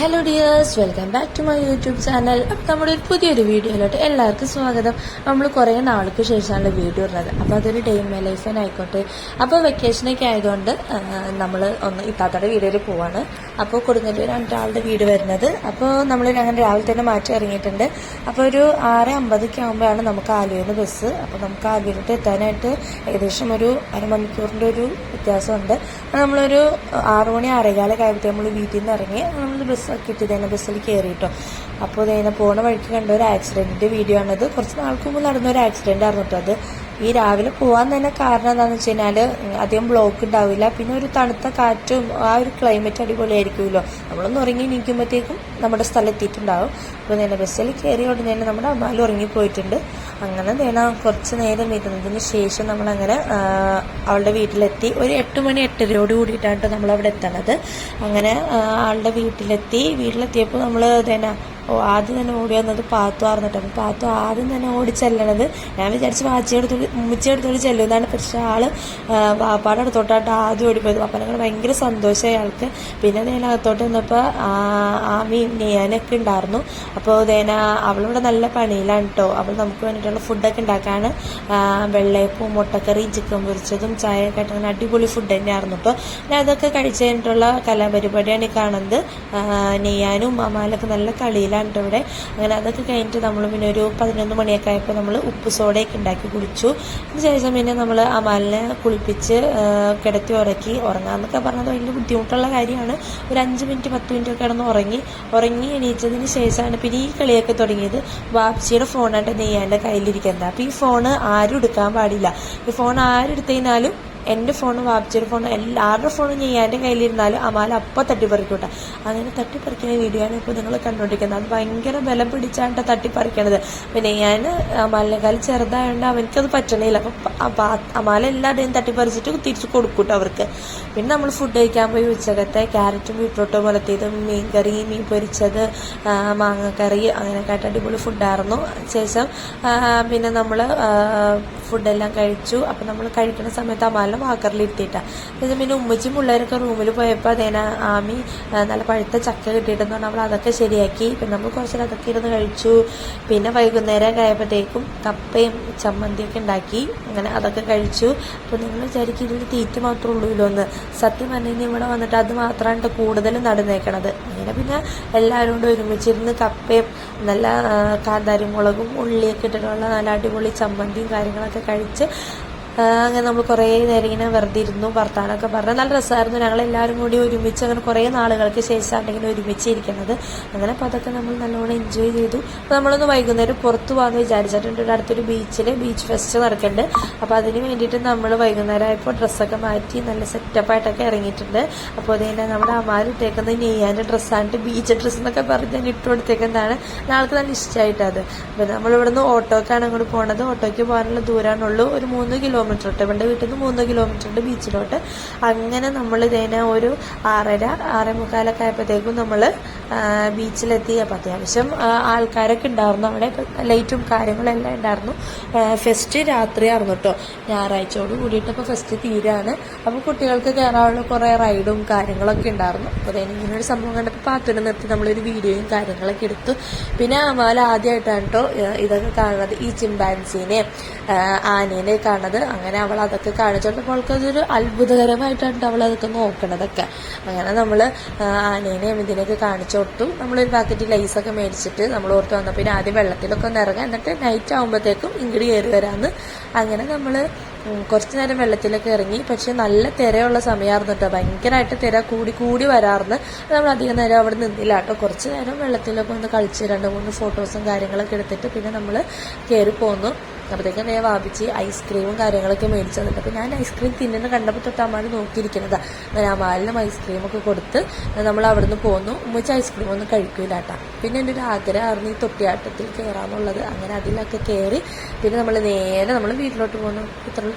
Hello dears welcome back to my YouTube channel അപ്പം നമ്മുടെ ഒരു പുതിയൊരു വീഡിയോയിലോട്ട് എല്ലാവർക്കും സ്വാഗതം. നമ്മൾ കുറേ നാൾക്ക് ശേഷമാണ് വീഡിയോ ഇടുന്നത്. അപ്പോൾ അതൊരു ഡേ മൈ ലൈഫിനായിക്കോട്ടെ അപ്പോൾ വെക്കേഷനൊക്കെ ആയതുകൊണ്ട് നമ്മൾ ഒന്ന് ഇത്താത്തയുടെ വീഡിയോയിൽ പോവാണ്. അപ്പോൾ കൊടുങ്ങല്ലൂരാണ് രണ്ടാളുടെ വീട് വരുന്നത്. അപ്പോൾ നമ്മൾ അങ്ങനെ രാവിലെ തന്നെ മാറ്റി ഇറങ്ങിയിട്ടുണ്ട്. അപ്പോൾ ഒരു ആറ് അമ്പതൊക്കെ ആകുമ്പോഴാണ് നമുക്ക് ആലുവയിൽ ബസ് അപ്പോൾ നമുക്ക് ആലുവയിലോട്ട് എത്താനായിട്ട് ഏകദേശം ഒരു അരമണിക്കൂറിന്റെ ഒരു വ്യത്യാസമുണ്ട്. നമ്മളൊരു ആറു മണി ആറേകാലൊക്കെ ആയപ്പോഴത്തേക്ക് നമ്മൾ വീട്ടിൽ നിന്ന് ഇറങ്ങി നമ്മൾ ബസ് കിട്ടിയതേനെ ബസ്സിൽ കയറിയിട്ടോ അപ്പോൾ ഇതിനെ പോണ വഴിക്ക് കണ്ട ഒരു ആക്സിഡന്റിന്റെ വീഡിയോ ആണത്. കുറച്ച് നാൾക്ക് മുമ്പ് നടന്ന ഒരു ആക്സിഡന്റ് ആയിരുന്നു കേട്ടോ അത്. ഈ രാവിലെ പോകാൻ തന്നെ കാരണം എന്താണെന്ന് വെച്ച് കഴിഞ്ഞാൽ അധികം ബ്ലോക്ക് ഉണ്ടാവില്ല. പിന്നെ ഒരു തണുത്ത കാറ്റും ആ ഒരു ക്ലൈമറ്റ് അടിപൊളിയായിരിക്കുമല്ലോ. നമ്മളൊന്ന് ഉറങ്ങി നിൽക്കുമ്പോഴത്തേക്കും നമ്മുടെ സ്ഥലം എത്തിയിട്ടുണ്ടാവും. അപ്പോൾ നേരെ ബസ്സിൽ കയറി ഉടനെ തന്നെ നമ്മുടെ അമ്മാലും ഉറങ്ങിപ്പോയിട്ടുണ്ട് അങ്ങനെ നേരെ കുറച്ച് നേരം ഇരുന്നതിന് ശേഷം നമ്മളങ്ങനെ അവളുടെ വീട്ടിലെത്തി. ഒരു എട്ട് മണി എട്ടരയോട് കൂടിയിട്ടാണ് നമ്മൾ അവിടെ എത്തണത്. അങ്ങനെ ആളുടെ വീട്ടിലെത്തി. വീട്ടിലെത്തിയപ്പോൾ നമ്മൾ ഇതേന ഓ ആദ്യം തന്നെ ഓടി വന്നത് പാത്തു ആർന്നിട്ട് അപ്പം പാത്തു ആദ്യം തന്നെ ഓടി ചെല്ലണത് ഞാൻ വിചാരിച്ച് വാച്ചിയെടുത്തോളി ഉമ്മച്ചിയെടുത്തോളി ചെല്ലുന്നതാണ് പക്ഷേ ആൾ വാപ്പാടെ അടുത്തോട്ടായിട്ട് ആദ്യം ഓടിപ്പോയത് വാപ്പാനങ്ങൾ ഭയങ്കര സന്തോഷമായി ആൾക്ക്. പിന്നെ നേന അകത്തോട്ട് വന്നപ്പോൾ മീൻ നെയ്യാനൊക്കെ ഉണ്ടായിരുന്നു. അപ്പോൾ നേന അവളിവിടെ നല്ല പണിയിലാണ് കേട്ടോ അവൾ നമുക്ക് വേണ്ടിയിട്ടുള്ള ഫുഡൊക്കെ ഉണ്ടാക്കാണ് വെള്ളയപ്പവും മുട്ടക്കറിയും ചിക്കൻ പൊരിച്ചതും ചായ അങ്ങനെ അടിപൊളി ഫുഡ് തന്നെയായിരുന്നു. അപ്പോൾ ഞാൻ അതൊക്കെ കഴിച്ചു കഴിഞ്ഞിട്ടുള്ള കലാപരിപാടിയാണ് ഈ കാണുന്നത്. നെയ്യാനും അമാലൊക്കെ നല്ല കളിയിലാണ്. കേട്ടോ ഇവിടെ. അങ്ങനെ അതൊക്കെ കഴിഞ്ഞിട്ട് നമ്മൾ പിന്നെ ഒരു പതിനൊന്ന് മണിയൊക്കെ ആയപ്പോൾ നമ്മൾ ഉപ്പ് സോഡയൊക്കെ ഉണ്ടാക്കി കുടിച്ചു. അതിനുശേഷം പിന്നെ നമ്മൾ അമാലിനെ കുളിപ്പിച്ച് കിടത്തി ഉറക്കി ഉറങ്ങാമെന്നൊക്കെ പറഞ്ഞത് ഭയങ്കര ബുദ്ധിമുട്ടുള്ള കാര്യമാണ്. ഒരു അഞ്ച് മിനിറ്റ് പത്ത് മിനിറ്റ് ഒക്കെ കിടന്ന് ഉറങ്ങി. ഉറങ്ങി എണീച്ചതിന് ശേഷമാണ് പിന്നെ ഈ കളിയൊക്കെ തുടങ്ങിയത്. വാപ്സിയുടെ ഫോണായിട്ട് നെയ്യാന്റെ കയ്യിലിരിക്കുന്നത്. അപ്പോൾ ഈ ഫോണ് ആരും എടുക്കാൻ പാടില്ല. ഈ ഫോൺ ആരെടുത്തു കഴിഞ്ഞാലും എന്റെ ഫോണും വാപ്പിച്ചൊരു ഫോണും എല്ലാവരുടെ ഫോണും ചെയ്യാന്റെ കയ്യിലിരുന്നാലും മാല അപ്പം തട്ടിപ്പറിക്കൂട്ടെ. അങ്ങനെ തട്ടിപ്പറിക്കുന്ന വീഡിയോ ആണ് ഇപ്പോൾ നിങ്ങൾ കണ്ടുകൊണ്ടിരിക്കുന്നത് അത് ഭയങ്കര ബലം പിടിച്ചാണ് തട്ടിപ്പറിക്കണത്. പിന്നെ ഞാൻ മാലിനേക്കാൾ ചെറുതായതുകൊണ്ട് അവനക്കത് പറ്റണില്ല. അപ്പം അമാല എല്ലാവരുടെയും തട്ടിപ്പറിച്ചിട്ട് തിരിച്ച് കൊടുക്കൂട്ടോ അവർക്ക്. പിന്നെ നമ്മൾ ഫുഡ് കഴിക്കാൻ പോയി ഉച്ചകത്തെ ക്യാരറ്റും ബീട്രൂട്ടും പോലത്തേതും മീൻ കറി മീൻ പൊരിച്ചത് ആ, മാങ്ങക്കറി അങ്ങനെയൊക്കെ ആയിട്ട് അടിപൊളി ഫുഡായിരുന്നു ശേഷം പിന്നെ നമ്മൾ ഫുഡെല്ലാം കഴിച്ചു. അപ്പം നമ്മൾ കഴിക്കുന്ന സമയത്ത് അമാലിനെ വാക്കറിൽ ഇരുത്തിയിട്ടാണ് പിന്നെ പിന്നെ ഉമ്മച്ചും പിള്ളേരൊക്കെ റൂമിൽ പോയപ്പോൾ അതേന ആമി നല്ല പഴുത്ത ചക്ക കിട്ടിയിട്ടെന്ന് പറഞ്ഞാൽ അവൾ അതൊക്കെ ശരിയാക്കി. പിന്നെ നമ്മൾ കുറച്ച് അതൊക്കെ ഇരുന്ന് കഴിച്ചു. പിന്നെ വൈകുന്നേരം കഴിയപ്പോഴത്തേക്കും കപ്പയും ചമ്മന്തിയൊക്കെ ഉണ്ടാക്കി. അങ്ങനെ അതൊക്കെ കഴിച്ചു. അപ്പോൾ നിങ്ങൾ വിചാരിക്കും ഇതിൽ തീറ്റ മാത്രമേ ഉള്ളൂല്ലോ എന്ന്. സത്യം പറഞ്ഞു ഇവിടെ വന്നിട്ട് അത് മാത്രമാണ് കൂടുതലും നടന്നേക്കണത്. അങ്ങനെ പിന്നെ എല്ലാവരും കൂടെ ഒരുമിച്ചിരുന്ന് കപ്പയും നല്ല കാന്താരിമുളകും കാന്താരി മുളകും ഉള്ളിയൊക്കെ ഇട്ടിട്ടുള്ള നല്ല അടിപൊളി ചമ്മന്തിയും കാര്യങ്ങളൊക്കെ കഴിച്ച് അങ്ങനെ നമ്മൾ കുറേ നേരം ഇങ്ങനെ വെറുതെ ഇരുന്നു വർത്താനമൊക്കെ പറഞ്ഞു. നല്ല രസമായിരുന്നു. ഞങ്ങൾ എല്ലാവരും കൂടി ഒരുമിച്ച് അങ്ങനെ കുറേ നാളുകൾക്ക് ശേഷമാണ് ഇങ്ങനെ ഒരുമിച്ച് ഇരിക്കുന്നത് അങ്ങനെ അപ്പോൾ അതൊക്കെ നമ്മൾ നല്ലോണം എൻജോയ് ചെയ്തു. അപ്പോൾ നമ്മളൊന്ന് വൈകുന്നേരം പുറത്ത് പോകാമെന്ന് വിചാരിച്ചിട്ടുണ്ട്. ഇവിടെ അടുത്തൊരു ബീച്ചിൽ ബീച്ച് ഫെസ്റ്റ് നടക്കുന്നുണ്ട്. അപ്പോൾ അതിന് വേണ്ടിയിട്ട് നമ്മൾ വൈകുന്നേരം ആയപ്പോൾ ഡ്രസ്സൊക്കെ മാറ്റി നല്ല സെറ്റപ്പായിട്ടൊക്കെ ഇറങ്ങിയിട്ടുണ്ട്. അപ്പോൾ അതുതന്നെ നമ്മുടെ അമാരിട്ടേക്കുന്നത് നെയ്യാന്റെ ഡ്രസ്സാണ് ബീച്ച് ഡ്രസ്സ് എന്നൊക്കെ പറഞ്ഞ് ഞാൻ ഇട്ട് കൊടുത്തേക്കുന്നതാണ്. ആൾക്ക് നല്ല ഇഷ്ടമായിട്ടത്. അപ്പോൾ നമ്മളിവിടുന്ന് ഓട്ടോക്കാണ് അങ്ങോട്ട് പോണത്. ഓട്ടോയ്ക്ക് പോകാനുള്ള ദൂരമാണുള്ളൂ. ഒരു മൂന്ന് കിലോമീറ്റർ തൊട്ട് ഇവിടെ വീട്ടിൽ നിന്ന് മൂന്ന് കിലോമീറ്റർ ഉണ്ട് ബീച്ചിലോട്ട് അങ്ങനെ നമ്മൾ ഇതേനെ ഒരു ആറര ആറേ മുക്കാലൊക്കെ ആയപ്പോഴത്തേക്കും നമ്മൾ ബീച്ചിലെത്തി അപ്പോൾ അത്യാവശ്യം ആൾക്കാരൊക്കെ ഉണ്ടായിരുന്നു അവിടെ ലൈറ്റും കാര്യങ്ങളെല്ലാം ഉണ്ടായിരുന്നു ഫെസ്റ്റ് രാത്രിയായിരുന്നു കേട്ടോ ഞായറാഴ്ചയോട് കൂടിയിട്ട് അപ്പോൾ ഫെസ്റ്റ് തീരാണ്. അപ്പോൾ കുട്ടികൾക്ക് കയറാനുള്ള കുറേ റൈഡും കാര്യങ്ങളൊക്കെ ഉണ്ടായിരുന്നു അപ്പോൾ അതിന് ഇങ്ങനെ ഒരു സംഭവം കണ്ടപ്പോൾ പാത്തുനെ നിർത്തി നമ്മളൊരു വീഡിയോയും കാര്യങ്ങളൊക്കെ എടുത്തു. പിന്നെ അമാല ആദ്യമായിട്ടാണ് കേട്ടോ ഇതൊക്കെ കാണുന്നത്. ഈ ചിമ്പാൻസീനെ ആനേനെ കാണുന്നത്. അങ്ങനെ അവൾ അതൊക്കെ കാണിച്ചോണ്ടപ്പോൾ അവൾക്ക് അതൊരു അത്ഭുതകരമായിട്ടാണ് അവൾ അതൊക്കെ നോക്കണതൊക്കെ. അങ്ങനെ നമ്മൾ ആനേനെയും ഇതിനെയൊക്കെ കാണിച്ചു കൊടുത്തു നമ്മളൊരു പാക്കറ്റ് ലൈസൊക്കെ മേടിച്ചിട്ട് നമ്മൾ ഓർത്ത് വന്നപ്പോൾ പിന്നെ ആദ്യം വെള്ളത്തിലൊക്കെ ഒന്ന് ഇറങ്ങാം. എന്നിട്ട് നൈറ്റ് ആകുമ്പോഴത്തേക്കും ഇങ്ങോട്ട് കയറി വരാമെന്ന് അങ്ങനെ നമ്മൾ കുറച്ച് നേരം വെള്ളത്തിലൊക്കെ ഇറങ്ങി. പക്ഷെ നല്ല തിരയുള്ള സമയമായിരുന്നു കേട്ടോ. ഭയങ്കരമായിട്ട് തിര കൂടി കൂടി വരാറുണ്ട് നമ്മൾ അധികം നേരം അവിടെ നിന്നില്ല കേട്ടോ. കുറച്ച് നേരം വെള്ളത്തിലൊക്കെ ഒന്ന് കളിച്ച് രണ്ട് മൂന്ന് ഫോട്ടോസും കാര്യങ്ങളൊക്കെ എടുത്തിട്ട് പിന്നെ നമ്മൾ കയറി പോന്നു. അപ്പോഴത്തേക്കും ഞാൻ വാപിച്ച് ഐസ്ക്രീമും കാര്യങ്ങളൊക്കെ മേടിച്ചു തന്നിട്ട്. അപ്പോൾ ഞാൻ ഐസ്ക്രീം തിന്നുന്ന കണ്ടപ്പോൾ തൊട്ട് അമ്മാര് നോക്കിയിരിക്കുന്നതാണ് അങ്ങനെ അമാലിനും ഐസ്ക്രീമൊക്കെ കൊടുത്ത് നമ്മൾ അവിടുന്ന് പോന്നു. ഉമ്മച്ച് ഐസ്ക്രീം ഒന്നും കഴിക്കൂല കേട്ടോ. പിന്നെ എന്റെ ഒരു ആഗ്രഹമായിരുന്നു ഈ തൊട്ടിയാട്ടത്തിൽ കയറാന്നുള്ളത് അങ്ങനെ അതിലൊക്കെ കയറി പിന്നെ നമ്മൾ നേരെ നമ്മൾ വീട്ടിലോട്ട് പോകുന്നു ഇത്രയുള്ള